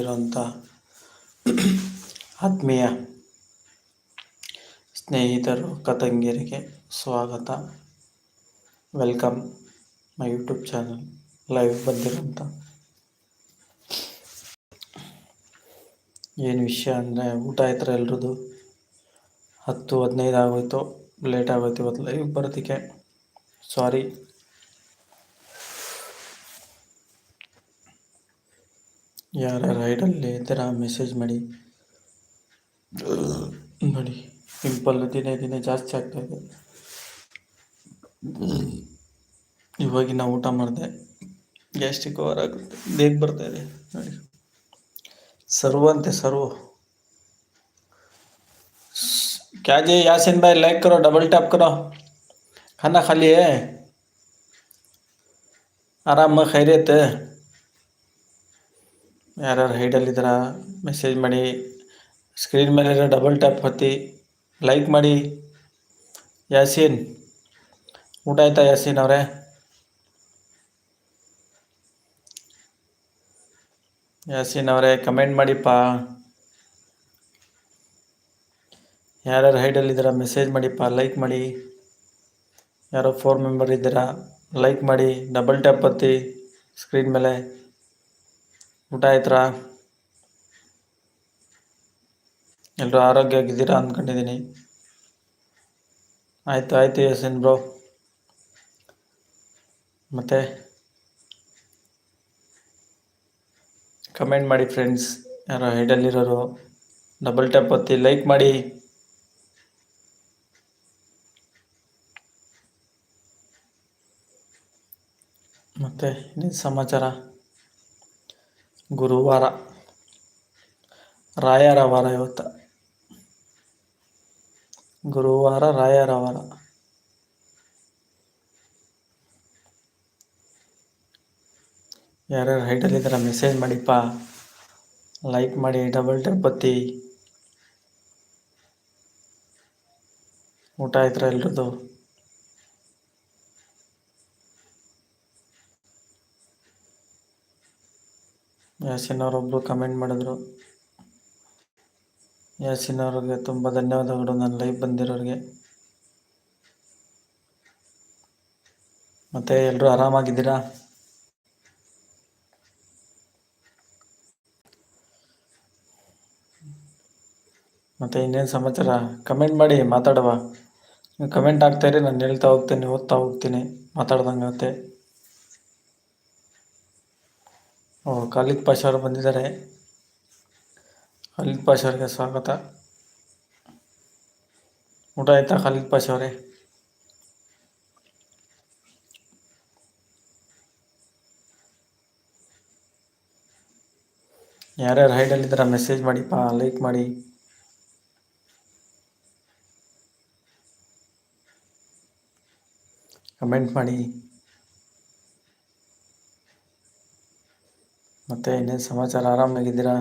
ಇರುವಂಥ ಆತ್ಮೀಯ ಸ್ನೇಹಿತರು ಕತಂಗಿಯರಿಗೆ ಸ್ವಾಗತ. Welcome my YouTube channel live ಬಂದಿರೋಂಥ ಏನು ವಿಷಯ ಅಂದರೆ ಊಟ ಆಯ್ತಾರೆ ಎಲ್ರದ್ದು ಹತ್ತು, ಹದಿನೈದು ಆಗೋಯ್ತು ಲೇಟ್ ಆಗೋಯ್ತು ಇವತ್ತು ಲೈವ್ ಬರೋದಕ್ಕೆ. ಸಾರಿ ಯಾರ್ಯಾರು ಐಡಲ್ಲಿ ಇದ್ದೀರಾ ಮೆಸೇಜ್ ಮಾಡಿ ನೋಡಿ ಪಿಂಪಲ್ ದಿನೇ ದಿನೇ ಜಾಸ್ತಿ ಆಗ್ತಾ ಇದೆ ಇವಾಗಿನ ಊಟ ಮಾಡಿದೆ ಗ್ಯಾಸ್ಟ್ರಿಕ್ ಓವರ್ ಆಗುತ್ತೆ ಬೇಗ ಬರ್ತಾ ಇದೆ ನೋಡಿ ಸರ್ವ್ ಅಂತೆ ಸರ್ವ್ क्या जी यासिन भाई लाइक करो डबल टैप करो खाना खा लिए ಆರಾಮ ಖೈರಿಯತ್ ಯಾರ್ಯಾರು ಹೈಡಲ್ಲಿದ್ದೀರಾ ಮೆಸೇಜ್ ಮಾಡಿ ಸ್ಕ್ರೀನ್ ಮೇಲೆ ಡಬಲ್ ಟ್ಯಾಪ್ ಹೊತ್ತಿ ಲೈಕ್ ಮಾಡಿ. ಯಾಸೀನ್, ಊಟ ಆಯ್ತಾ ಯಾಸೀನ್ ಅವರೇ? ಯಾಸೀನ್ ಅವರೇ ಕಮೆಂಟ್ ಮಾಡಿಪ್ಪ. ಯಾರ್ಯಾರು ಹೈಡಲ್ಲಿದ್ದೀರಾ ಮೆಸೇಜ್ ಮಾಡಿಪ್ಪ ಲೈಕ್ ಮಾಡಿ. ಯಾರೋ ಫೋರ್ ಮೆಂಬರ್ ಇದ್ದೀರಾ ಲೈಕ್ ಮಾಡಿ ಡಬಲ್ ಟ್ಯಾಪ್ ಹತ್ತಿ ಸ್ಕ್ರೀನ್ ಮೇಲೆ. ಊಟ ಆಯ್ತಾ ಎಲ್ಲರೂ ಆರೋಗ್ಯವಾಗಿದ್ದೀರಾ ಅಂದ್ಕೊಂಡಿದ್ದೀನಿ. ಆಯಿತು ಆಯಿತು ಯಸಿನ್ ಬ್ರೋ. ಮತ್ತೆ? ಕಮೆಂಟ್ ಮಾಡಿ ಫ್ರೆಂಡ್ಸ್, ಯಾರೋ ಹೈಡಲ್ಲಿರೋರು ಡಬಲ್ ಟ್ಯಾಪ್ ಒತ್ತಿ ಲೈಕ್ ಮಾಡಿ. ಮತ್ತೆ ಇನ್ನೇನು ಸಮಾಚಾರ? ಗುರುವಾರ ರಾಯರ ವಾರ ಇವತ್ತು. ಗುರುವಾರ ರಾಯರ ವಾರ ಯಾರ್ಯಾರು ಹೈಟಲ್ಲಿದ್ದೀರ ಮೆಸೇಜ್ ಮಾಡಿಪ್ಪ. ಲೈಕ್ ಮಾಡಿ ಡಬಲ್ ಟ್ಯಾಪ್ ಬತ್ತಿ ಊಟ ಆಯ್ತರ ಎಲ್ರದ್ದು? ಯಾಸಿನ್ ಅವರೊಬ್ಬರು ಕಮೆಂಟ್ ಮಾಡಿದ್ರು. ಯಾಸಿನ್ ಅವ್ರಿಗೆ ತುಂಬ ಧನ್ಯವಾದಗಳು ನನ್ನ ಲೈಫ್ ಬಂದಿರೋರಿಗೆ. ಮತ್ತೆ ಎಲ್ಲರೂ ಆರಾಮಾಗಿದ್ದೀರಾ? ಮತ್ತೆ ಇನ್ನೇನು ಸಮಾಚಾರ? ಕಮೆಂಟ್ ಮಾಡಿ, ಮಾತಾಡುವ. ನೀವು ಕಮೆಂಟ್ ಇರಿ, ನಾನು ಹೇಳ್ತಾ ಹೋಗ್ತೀನಿ, ಓದ್ತಾ ಹೋಗ್ತೀನಿ ಮಾತಾಡ್ದಂಗೆ ಓ ಖಾಲಿದ್ ಪಾಷ ಅವರು ಬಂದಿದ್ದಾರೆ. ಖಾಲಿದ್ ಪಾಷ ಅವರಿಗೆ ಸ್ವಾಗತ. ಊಟ ಆಯ್ತಾ ಖಾಲಿದ್ ಪಾಷ ಅವರೇ ಯಾರ್ಯಾರು ಹೈಡಲ್ಲಿದ್ದೀರ ಮೆಸೇಜ್ ಮಾಡಿಪ್ಪ ಲೈಕ್ ಮಾಡಿ ಕಮೆಂಟ್ ಮಾಡಿ. ಮತ್ತೆ ಇನ್ನೇನು ಸಮಾಚಾರ? ಆರಾಮಾಗಿದ್ದೀರಾ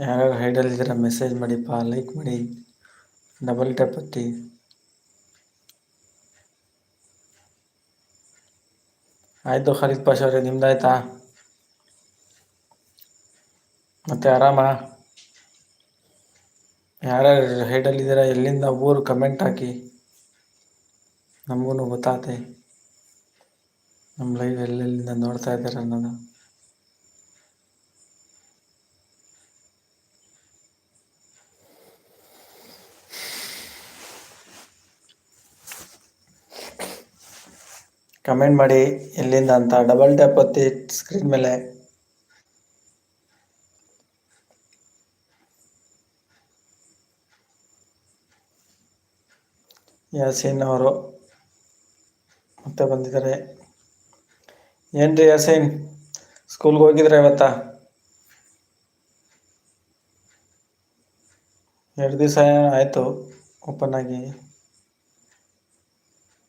ಯಾರ್ಯಾರು ಹೈಡಲ್ಲಿದ್ದೀರಾ ಮೆಸೇಜ್ ಮಾಡಿಪ್ಪ ಲೈಕ್ ಮಾಡಿ ಡಬಲ್ ಟ್ಯಾಪ್ ಒತ್ತಿ. ಆಯಿತು ಖರೀದ್ ಪಾಷ ಅವರೇ, ನಿಮ್ದಾಯ್ತಾ? ಮತ್ತೆ ಆರಾಮ? ಯಾರ್ಯಾರು ಹೈಡಲ್ಲಿದ್ದೀರಾ ಎಲ್ಲಿಂದ ಊರು ಕಮೆಂಟ್ ಹಾಕಿ. ನಮಗೂ ಗೊತ್ತಾತೆ. ನಮ್ಮ ಲೈವ್ ಎಲ್ಲೆಲ್ಲಿಂದ ನೋಡ್ತಾ ಇದ್ದಾರೆ ಅನ್ನೋದು. ಕಮೆಂಟ್ ಮಾಡಿ ಎಲ್ಲಿಂದ ಅಂತ ಡಬಲ್ ಟ್ಯಾಪ್ ಒತ್ತಿ ಸ್ಕ್ರೀನ್ ಮೇಲೆ. ಯಾಸೀನ್ ಅವರು ಮತ್ತೆ ಬಂದಿದ್ದಾರೆ. ಏನ್ರಿ ಯಾಸೀನ್? ಸ್ಕೂಲ್ಗೆ ಹೋಗಿದ್ರೆ ಇವತ್ತ? ಎರಡು ದಿವಸ ಆಯಿತು ಓಪನ್ ಆಗಿ.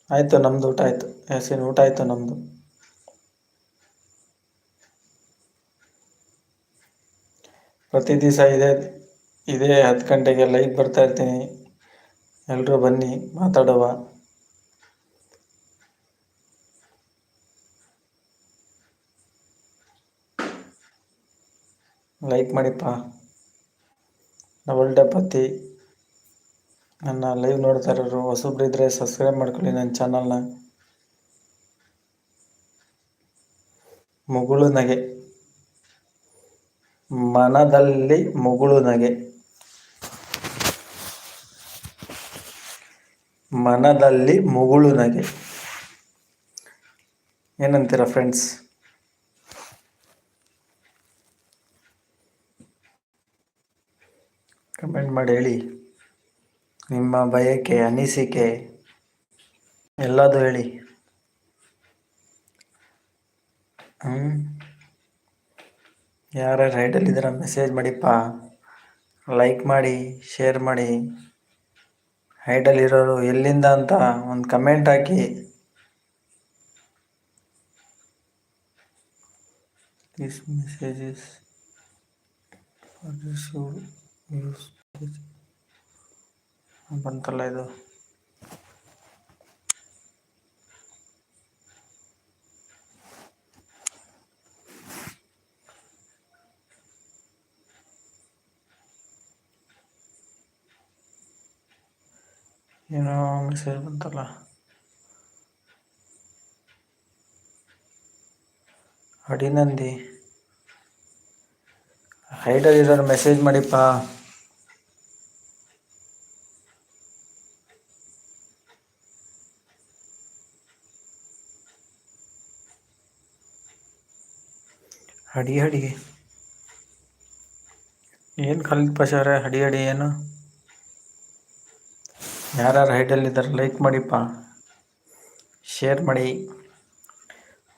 ಆಯಿತು ನಮ್ಮದು ಊಟ ಆಯಿತು. ಯಾಸೀನ್, ಊಟ ಆಯಿತು ನಮ್ಮದು ಪ್ರತಿ ದಿವಸ ಇದೆ, ಇದೇ ಹತ್ತು ಗಂಟೆಗೆ ಲೈಕ್ ಬರ್ತಾ ಇರ್ತೀನಿ. ಎಲ್ಲರೂ ಬನ್ನಿ, ಮಾತಾಡುವ. ಲೈಕ್ ಮಾಡಿಪ್ಪ ಡಬಲ್ ಟ್ಯಾಪ್ ಪತಿ ನನ್ನ ಲೈವ್ ನೋಡ್ತಾ ಇರೋರು, ಹೊಸಬ್ರು ಇದ್ದರೆ ಸಬ್ಸ್ಕ್ರೈಬ್ ಮಾಡ್ಕೊಳ್ಳಿ ನನ್ನ ಚಾನಲ್ನ ಮುಗುಳು ನಗೆ. ಮನದಲ್ಲಿ ಮುಗುಳು ನಗೆ. ಮನದಲ್ಲಿ ಮುಗುಳು ನಗೆ. ಏನಂತೀರ ಫ್ರೆಂಡ್ಸ್ ಕಮೆಂಟ್ ಮಾಡಿ ಹೇಳಿ. ನಿಮ್ಮ ಬಯಕೆ, ಅನಿಸಿಕೆ ಎಲ್ಲದು ಹೇಳಿ. ಹ್ಞೂ ಯಾರ್ಯಾರು ರೈಡಲ್ಲಿದ್ದೀರ ಮೆಸೇಜ್ ಮಾಡಿಪ್ಪ. ಲೈಕ್ ಮಾಡಿ ಶೇರ್ ಮಾಡಿ. ಹೈಡಲ್ಲಿರೋರು ಎಲ್ಲಿಂದ ಅಂತ ಒಂದು ಕಮೆಂಟ್ ಹಾಕಿ. ದಿಸ್ ಮೆಸೇಜಸ್ ಯೂಸ್ ಬಂತಲ್ಲ ಇದು. ಏನೋ ಮೆಸೇಜ್ ಬಂತಲ್ಲ. ಅಡಿನಂದಿ ಹೈಡಲ್ಲಿರೋರು ಮೆಸೇಜ್ ಮಾಡಿಪ್ಪ. ಹಡಿ ಹಡಿ ಏನು ಕಲಿತ ಪಶಾರೆ ಹಡಿ ಹಡಿ ಏನು? ಯಾರ್ಯಾರು ಹೈಡಲ್ಲಿದ್ದಾರೆ ಲೈಕ್ ಮಾಡಿಪ್ಪ. ಶೇರ್ ಮಾಡಿ.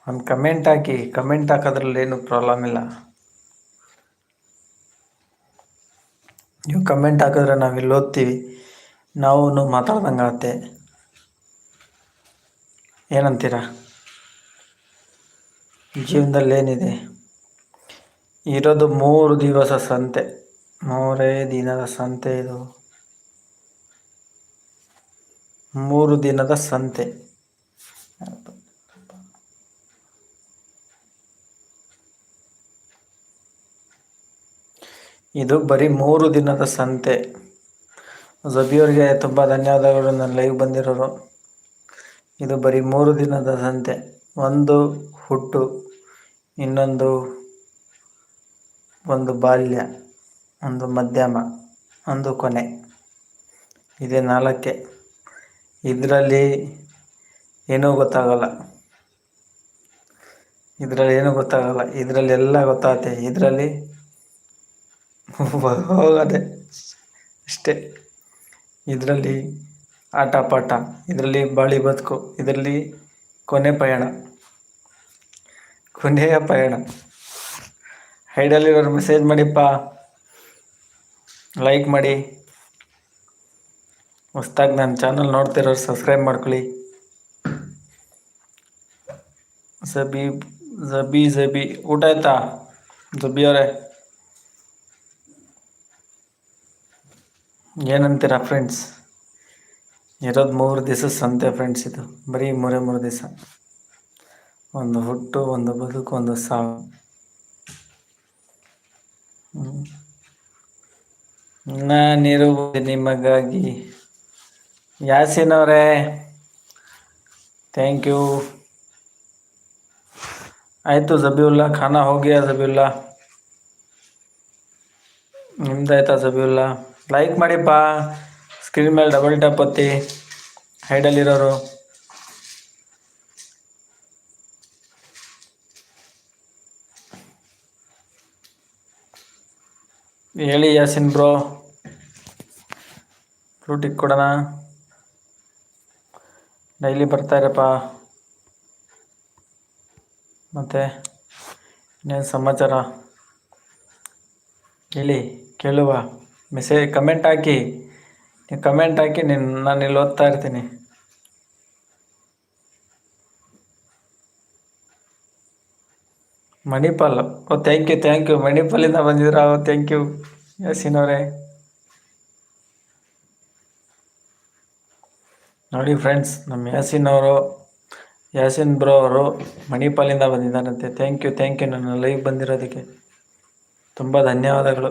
ಒಂದು ಕಮೆಂಟ್ ಹಾಕಿ. ಕಮೆಂಟ್ ಹಾಕೋದ್ರಲ್ಲಿ ಏನು ಪ್ರಾಬ್ಲಮ್ ಇಲ್ಲ. ನೀವು ಕಮೆಂಟ್ ಹಾಕಿದ್ರೆ ನಾವು ಇಲ್ಲಿ ಓದ್ತೀವಿ. ನಾವು ಮಾತಾಡ್ದಂಗೆ ಆಗತ್ತೆ. ಏನಂತೀರ? ಜೀವನದಲ್ಲಿ ಏನಿದೆ? ಇರೋದು ಮೂರು ದಿವಸ ಸಂತೆ. ಮೂರೇ ದಿನದ ಸಂತೆ ಇದು. ಮೂರು ದಿನದ ಸಂತೆ. ಇದು ಬರೀ ಮೂರು ದಿನದ ಸಂತೆ. ಜಬಿಯವ್ರಿಗೆ ತುಂಬ ಧನ್ಯವಾದಗಳು, ನನ್ನ ಲೈವ್ ಬಂದಿರೋರು. ಇದು ಬರೀ ಮೂರು ದಿನದ ಸಂತೆ. ಒಂದು ಹುಟ್ಟು, ಇನ್ನೊಂದು ಒಂದು ಬಾಲ್ಯ, ಒಂದು ಮಧ್ಯಮ, ಒಂದು ಕೊನೆ. ಇದೆ ನಾಲ್ಕೆ. ಇದರಲ್ಲಿ ಏನೂ ಗೊತ್ತಾಗಲ್ಲ. ಇದರಲ್ಲಿ ಏನೂ ಗೊತ್ತಾಗಲ್ಲ. ಇದರಲ್ಲಿ ಎಲ್ಲ ಗೊತ್ತಾಗುತ್ತೆ ಇದರಲ್ಲಿ ಹೋಗದೆ ಅಷ್ಟೇ. ಇದರಲ್ಲಿ ಆಟ ಪಾಠ ಇದರಲ್ಲಿ ಬಾಳಿ ಬದುಕು, ಇದರಲ್ಲಿ ಕೊನೆ ಪಯಣ. ಕೊನೆಯ ಪಯಣ. ಹೈಡಲ್ಲಿರೋರು ಮೆಸೇಜ್ ಮಾಡಿಪ್ಪ. ಲೈಕ್ ಮಾಡಿ. ಹೊಸ್ದಾಗಿ ನನ್ನ ಚಾನಲ್ ನೋಡ್ತಿರೋರು ಸಬ್ಸ್ಕ್ರೈಬ್ ಮಾಡ್ಕೊಳ್ಳಿ. ಜಬಿ ಜಬಿ ಜಬಿ. ಊಟ ಆಯ್ತಾ? ಜಬಿ ಅವರೇ? ಏನಂತೀರ ಫ್ರೆಂಡ್ಸ್ ಇರೋದು ಮೂರು ದಿವಸ ಸಂತೆ ಫ್ರೆಂಡ್ಸ್ ಇದು. ಬರೀ ಮೂರೇ ಮೂರು ದಿವಸ. ಒಂದು ಹುಟ್ಟು, ಒಂದು ಬದುಕು, ಒಂದು ಸಾವು. ನಾನಿರುವುದು ನಿಮಗಾಗಿ. ಯಾಸಿನ್ ಅವರೇ ಥ್ಯಾಂಕ್ ಯು ಆಯಿತು ಜಬೀವುಲ್ಲಾ ಖಾನಾ ಹೋಗಿಯಾ ಜಬೀವುಲ್ಲಾ ನಿಮ್ದಾಯ್ತಾ ಜಬೀವುಲ್ಲಾ ಲೈಕ್ ಮಾಡಿಪ್ಪ. ಸ್ಕ್ರೀನ್ ಮೇಲೆ ಡಬಲ್ ಟ್ಯಾಪ್ ಒತ್ತಿ. ಹೈಡಲ್ಲಿರೋರು ಹೇಳಿ ಯಾಸಿನ್ ಬ್ರೋ. ಫ್ರೂಟಿಗೆ ಕೊಡೋಣ. ಡೈಲಿ ಬರ್ತಾ ಮತ್ತೆ ಮತ್ತು ಇನ್ನೇನು ಸಮಾಚಾರ? ಹೇಳಿ, ಕೇಳುವ. ಮೆಸೇಜ್ ಕಮೆಂಟ್ ಹಾಕಿ. ನೀವು ಕಮೆಂಟ್ ಹಾಕಿ ನಿನ್ನ ನಾನು ಇಲ್ಲಿ ಓದ್ತಾ ಇರ್ತೀನಿ. ಮಣಿಪಾಲ್. ಓ ಥ್ಯಾಂಕ್ ಯು ಥ್ಯಾಂಕ್ ಯು ಮಣಿಪಾಲಿಂದ ಬಂದಿದ್ರ ಓ ಥ್ಯಾಂಕ್ ಯು ಯಾಸಿನ್ ಅವರೇ ನೋಡಿ ಫ್ರೆಂಡ್ಸ್ ನಮ್ಮ ಯಾಸಿನ್ ಅವರು ಯಾಸಿನ್ ಬ್ರೋ ಅವರು ಮಣಿಪಾಲಿಂದ ಬಂದಿದ್ದಾರಂತೆ. ಥ್ಯಾಂಕ್ ಯು ಥ್ಯಾಂಕ್ ಯು ನನ್ನ ಲೈವ್ ಬಂದಿರೋದಕ್ಕೆ ತುಂಬ ಧನ್ಯವಾದಗಳು.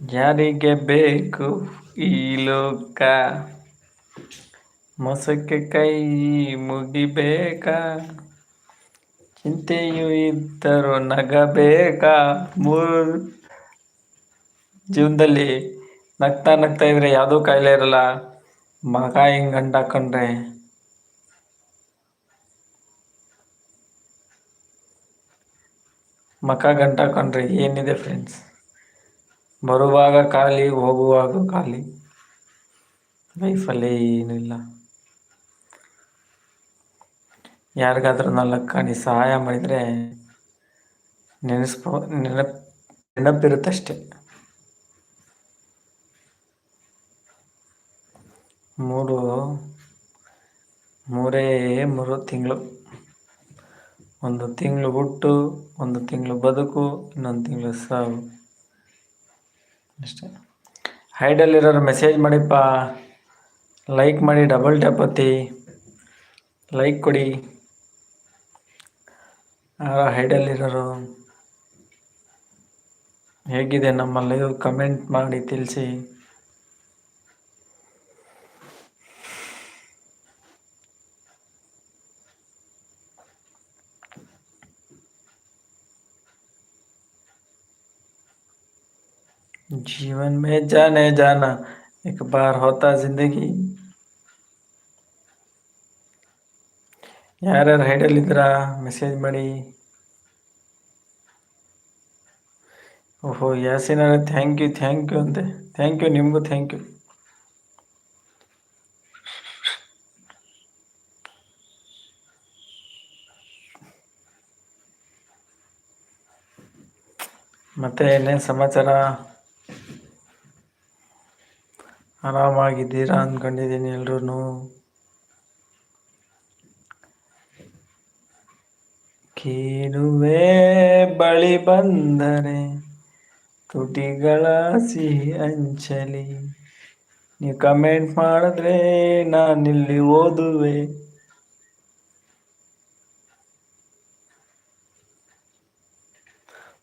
ಯಾರಿಗೆ ಬೇಕು ಈ ಲೋಕ? ಮೋಸಕ್ಕೆ ಕೈ ಮುಗಿಬೇಕಾ? ಚಿಂತೆಯು ಇದ್ದರು ನಗಬೇಕಾ? ಮೂರು ಜೀವನದಲ್ಲಿ ನಗ್ತಾ ನಗ್ತಾ ಇದ್ರೆ ಯಾವುದೂ ಕಾಯಿಲೆ ಇರಲ್ಲ. ಮಗ ಹಿಂಗೆ ಗಂಟಾಕೊಂಡ್ರೆ ಮಕ ಗಂಟ ಹಾಕೊಂಡ್ರೆ ಏನಿದೆ ಫ್ರೆಂಡ್ಸ್ ಬರುವಾಗ ಖಾಲಿ, ಹೋಗುವಾಗ ಖಾಲಿ. ಲೈಫಲ್ಲಿ ಏನೂ ಇಲ್ಲ ಯಾರಿಗಾದ್ರೂ ನಾಲ್ಕು ಕಾಣಿ ಸಹಾಯ ಮಾಡಿದರೆ ನೆನೆಸ್ಬೋ, ನೆನಪು, ನೆನಪಿರುತ್ತಷ್ಟೆ. ಮೂರು, ಮೂರೇ ಮೂರು ತಿಂಗಳು. ಒಂದು ತಿಂಗಳು ಹುಟ್ಟು, ಒಂದು ತಿಂಗಳು ಬದುಕು, ಇನ್ನೊಂದು ತಿಂಗಳು ಸಾವು. ಅಷ್ಟೇ. ಹೈಡಲ್ಲಿರೋರು ಮೆಸೇಜ್ ಮಾಡಿಪ್ಪ. ಲೈಕ್ ಮಾಡಿ ಡಬಲ್ ಟ್ಯಾಪ್ ಲೈಕ್ ಕೊಡಿ. ಹೈಡಲ್ಲಿರೋರು ಹೇಗಿದೆ ನಮ್ಮ ಲೈವ್ ಕಮೆಂಟ್ ಮಾಡಿ ತಿಳಿಸಿ जीवन में जाने जाना एक बार होता जिंदगी ಯಾರ್ಯಾರು ಹೈಡಲ್ಲಿದ್ದೀರಾ ಮೆಸೇಜ್ ಮಾಡಿ. ಓಹೋ, Yasin thank you thank you ಅಂತೆ. ಥ್ಯಾಂಕ್ ಯು ನಿಮಗೂ ಥ್ಯಾಂಕ್ ಯು ಮತ್ತೆ ಏನೇನು ಸಮಾಚಾರ? ಆರಾಮಾಗಿದ್ದೀರಾ ಅಂದ್ಕೊಂಡಿದ್ದೀನಿ ಎಲ್ರೂ ಕೇಳುವೆ ಬಳಿ ಬಂದರೆ ತುಟಿಗಳ ಸಿಹಿ ಅಂಚಲಿ. ನೀವು ಕಮೆಂಟ್ ಮಾಡಿದ್ರೆ ನಾನಿಲ್ಲಿ ಓದುವೆ.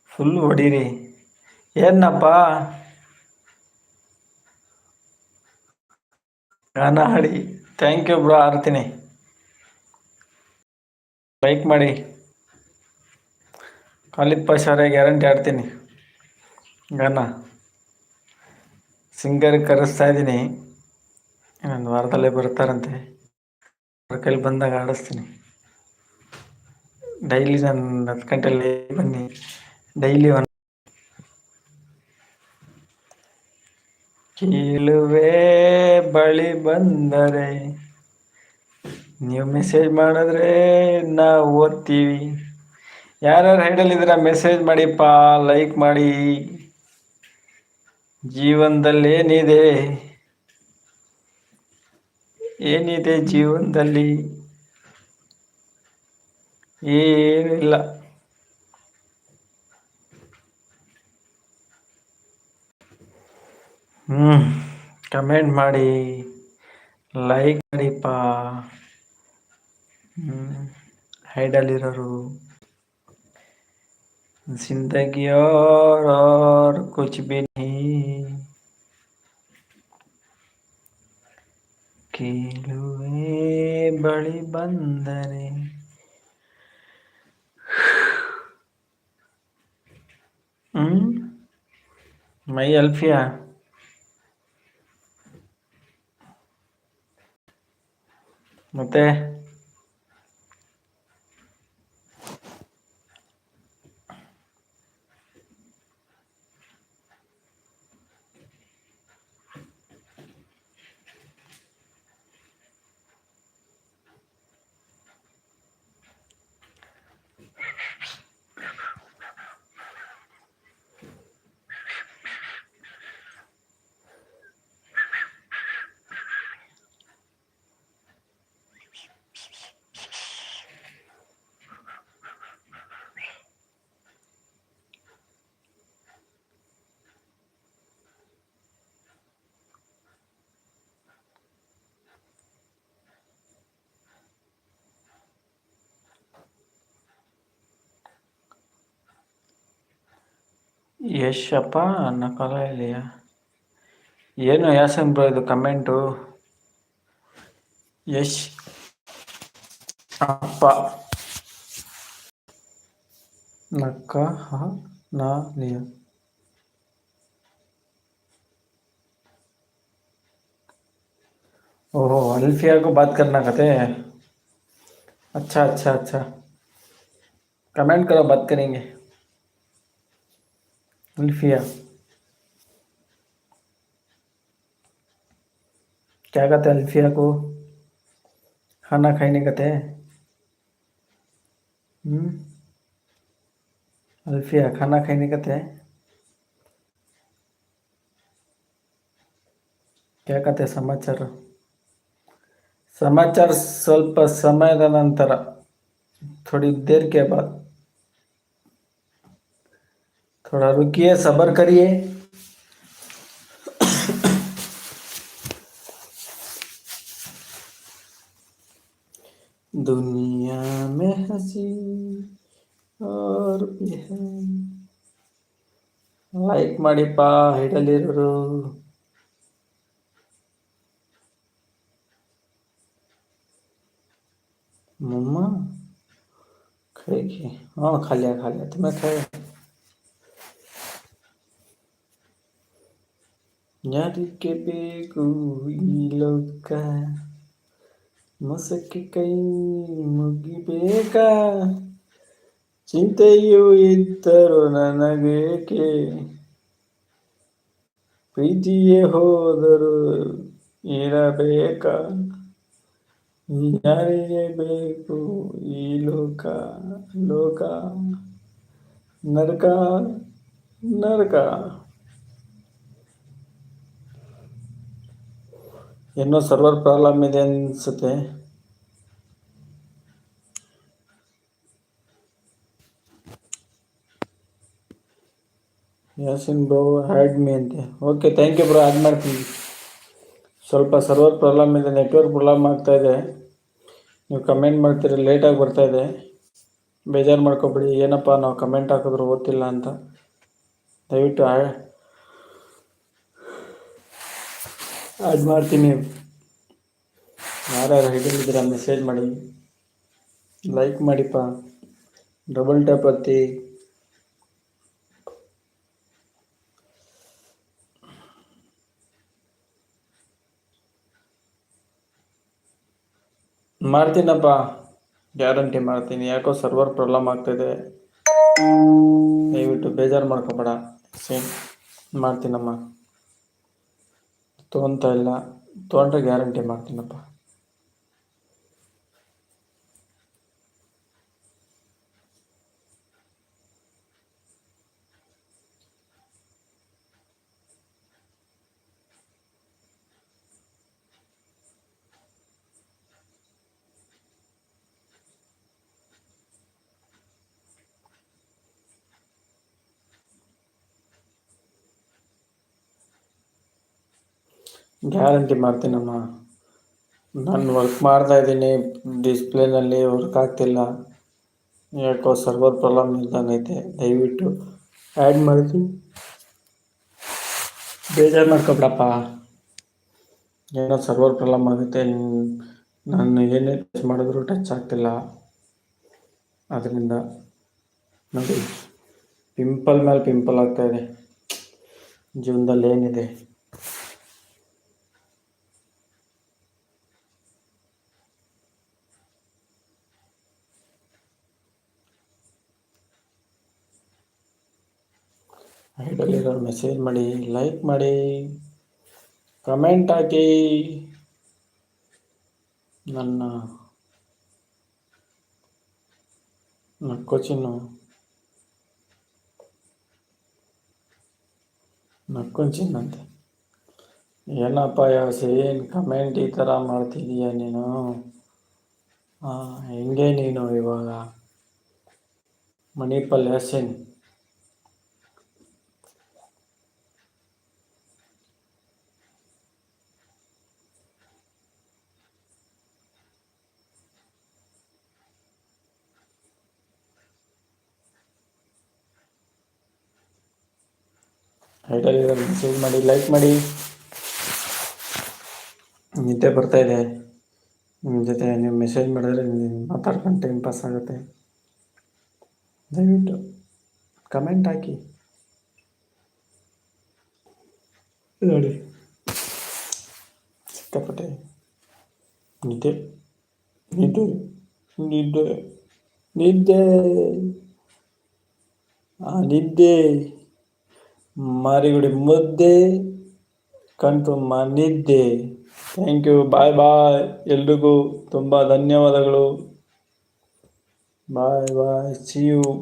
ಫುಲ್ ಹೊಡೀರಿ. ಏನಪ್ಪ? ಗಾನ ಹಾಡಿ. ಥ್ಯಾಂಕ್ ಯು ಬ್ರೋ ಆರ್ತೀನಿ. ಲೈಕ್ ಮಾಡಿ. ಖಾಲಿದ್ ಪಾಷಾರೆ ಗ್ಯಾರಂಟಿ ಆಡ್ತೀನಿ ಗಾನ ಸಿಂಗರ್ ಕರೆಸ್ತಾ ಇದ್ದೀನಿ. ಇನ್ನೊಂದು ವಾರದಲ್ಲೇ ಬರ್ತಾರಂತೆ. ಅವ್ರ ಕೈಲಿ ಬಂದಾಗ ಆಡಿಸ್ತೀನಿ ಡೈಲಿ ನಾನು ಹತ್ತು ಗಂಟೆಯಲ್ಲಿ ಬನ್ನಿ. ಡೈಲಿ ಒನ್ ಕೀಳುವೆ ಬಳಿ ಬಂದರೆ, ನೀವು ಮೆಸೇಜ್ ಮಾಡಿದ್ರೆ ನಾವು ಓದ್ತೀವಿ. ಯಾರ್ಯಾರು ಹೈಡಲ್ ಇದ್ರ ಮೆಸೇಜ್ ಮಾಡಿಪ್ಪ ಲೈಕ್ ಮಾಡಿ. ಜೀವನದಲ್ಲಿ ಏನಿದೆ? ಏನಿದೆ ಜೀವನದಲ್ಲಿ? ಏನಿಲ್ಲ. ಹ್ಞೂ ಕಮೆಂಟ್ ಮಾಡಿ. ಲೈಕ್ ಮಾಡಿಪ್ಪ. ಹ್ಞೂ ಹೈಡಲ್ಲಿರೋರು जिंदगी और और कुछ भी नहीं ಕೇಳುವೆ ಬಳಿ ಬಂದರೆ ಹ್ಮ್ ಮೈ ಅಲ್ಫಿಯಾ ಮತ್ತೆ ಯಶಪ್ಪ ಅನ್ನೋ ಕಾಲ ಇದೆಯಾ ಏನು ಯಾಸನ್ ಬ್ರೋ ಇದು ಕಮೆಂಟು ಯಶ್ ಅಪ್ಪ ನಕ್ಕ ಹ ನಾ ಲಿಯ ओहो अल्फिया को बात करना कहते हैं अच्छा अच्छा अच्छा कमेंट करो बात करेंगे अल्फिया क्या कहते हैं अल्फिया को खाना खाने कहते हैं हम्म अल्फिया खाना खाने कहते हैं क्या कहते हैं समाचार समाचार ಸ್ವಲ್ಪ ಸಮಯದ ನಂತರ थोड़ी देर के बाद थोड़ा रुकिए सब्र करिए दुनिया में हंसी और भी है ಲೈಕ್ ಮಾಡಿಪ್ಪ ಹಿಡಲಿರೋರು मम्मा खाएगी हाँ खा लिया खा लिया तुम्हें खाए ಯಾರಿಗೆ ಬೇಕು ಈ ಲೋಕ ಮಸಕ್ಕೆ ಕೈ ಮುಗಿಬೇಕಾ ಚಿಂತೆಯೂ ಇದ್ದರು ನನಗೇಕೆ ಪ್ರೀತಿಯೇ ಹೋದರು ಇರಬೇಕಾ ಯಾರಿಗೆ ಬೇಕು ಈ ಲೋಕ ಲೋಕ ನರಕ ನರಕ ಏನೋ ಸರ್ವರ್ ಪ್ರಾಬ್ಲಮ್ ಇದೆ ಅನ್ಸುತ್ತೆ. ಯಾಸಿನ್ ಬ್ರೋ ಹ್ಯಾಡ್ ಮೀ ಅಂತೆ. Okay thank you bro add ಮಾಡ್ತೀನಿ. ಸ್ವಲ್ಪ ಸರ್ವರ್ ಪ್ರಾಬ್ಲಮ್ ಇದೆ ನೆಟ್ವರ್ಕ್ ಪ್ರಾಬ್ಲಮ್ ಆಗ್ತಾ ಇದೆ. ನೀವು ಕಮೆಂಟ್ ಮಾಡ್ತೀರಿ ಲೇಟಾಗಿ ಬರ್ತಾ ಇದೆ. ಬೇಜಾರು ಮಾಡ್ಕೊಬೇಡಿ, ಏನಪ್ಪ ನಾವು ಕಮೆಂಟ್ ಹಾಕಿದ್ರು ಓದ್ತಿಲ್ಲ ಅಂತ. ದಯವಿಟ್ಟು ಆ್ಯಡ್ ಮಾಡ್ತೀನಿ. ಯಾರ್ಯಾರು ಹೇಳಿದ್ರೆ ಮೆಸೇಜ್ ಮಾಡಿ. ಲೈಕ್ ಮಾಡಿಪ್ಪ. ಡಬಲ್ ಟ್ಯಾಪ್ ಹತ್ತಿ. ಮಾಡ್ತೀನಪ್ಪ. ಗ್ಯಾರಂಟಿ ಮಾಡ್ತೀನಿ. ಯಾಕೋ ಸರ್ವರ್ ಪ್ರಾಬ್ಲಮ್ ಆಗ್ತಾಯಿದೆ ದಯವಿಟ್ಟು ಬೇಜಾರು ಮಾಡ್ಕೊಬೇಡ. ಸೇಮ್ ಮಾಡ್ತೀನಮ್ಮ. ತೊಗೊತಾ ಇಲ್ಲ. ತೊಗೊಂಡ್ರೆ ಗ್ಯಾರಂಟಿ ಮಾಡ್ತೀನಪ್ಪ. ಗ್ಯಾರಂಟಿ ಮಾಡ್ತೀನಮ್ಮ ನಾನು ವರ್ಕ್ ಮಾಡ್ತಾ ಇದ್ದೀನಿ ಡಿಸ್ಪ್ಲೇನಲ್ಲಿ ವರ್ಕ್ ಆಗ್ತಿಲ್ಲ. ಯಾಕೋ ಸರ್ವರ್ ಪ್ರಾಬ್ಲಮ್ ಇದ್ದಂಗೆ ಐತೆ ದಯವಿಟ್ಟು ಆ್ಯಡ್ ಮಾಡಿದ್ವಿ. ಬೇಜಾರು ಮಾಡ್ಕೊಬಿಡಪ್ಪ. ಏನೋ ಸರ್ವರ್ ಪ್ರಾಬ್ಲಮ್ ಆಗುತ್ತೆ, ನಾನು ಏನೇ ಟಚ್ ಮಾಡಿದ್ರು ಟಚ್ ಆಗ್ತಿಲ್ಲ. ಅದರಿಂದ ನೋಡಿ ಪಿಂಪಲ್ ಮೇಲೆ ಪಿಂಪಲ್ ಆಗ್ತಾಯಿದೆ ಜೀವನದಲ್ಲಿ ಏನಿದೆ? ಐಡಲ್ಲಿರೋರು ಮೆಸೇಜ್ ಮಾಡಿ ಲೈಕ್ ಮಾಡಿ ಕಮೆಂಟ್ ಹಾಕಿ. ನನ್ನ ನಕ್ಕೊಚಿನ್ನು ನಕ್ಕೊಂಚಿನ್ನಂತೆ ಏನಪ್ಪ ಯಾವಸೆ, ಏನು ಕಮೆಂಟ್ ಈ ಥರ ಮಾಡ್ತಿದೀಯ ನೀನು? ಹೆಂಗೆ ನೀನು ಇವಾಗ? ಮಣಿಪಾಲ್ ಯಾಸಿನ್. ಹೈಡಲ್ಲಿರೋ ಮೆಸೇಜ್ ಮಾಡಿ ಲೈಕ್ ಮಾಡಿ. ನಿದ್ದೆ ಬರ್ತಾ ಇದೆ. ನಿಮ್ಮ ಜೊತೆ ನೀವು ಮೆಸೇಜ್ ಮಾಡಿದ್ರೆ ಮಾತಾಡ್ಕೊಂಡು ಟೈಮ್ ಪಾಸ್ ಆಗುತ್ತೆ. ದಯವಿಟ್ಟು ಕಮೆಂಟ್ ಹಾಕಿ. ನೋಡಿ. ಸಿಕ್ಕಾಪಟ್ಟೆ ನಿದ್ದೆ ನಿದ್ದೆ ನಿದ್ದೆ ನಿದ್ದೆ. ಆ, ನಿದ್ದೆ. ಮಾರಿಗುಡಿ ಮುದ್ದೆ ಕಣ್ತು ನಿದ್ದೆ ಥ್ಯಾಂಕ್ ಯು ಬಾಯ್ ಬಾಯ್ ಎಲ್ರಿಗೂ ತುಂಬ ಧನ್ಯವಾದಗಳು. ಬಾಯ್ ಬಾಯ್ ಸಿ ಯು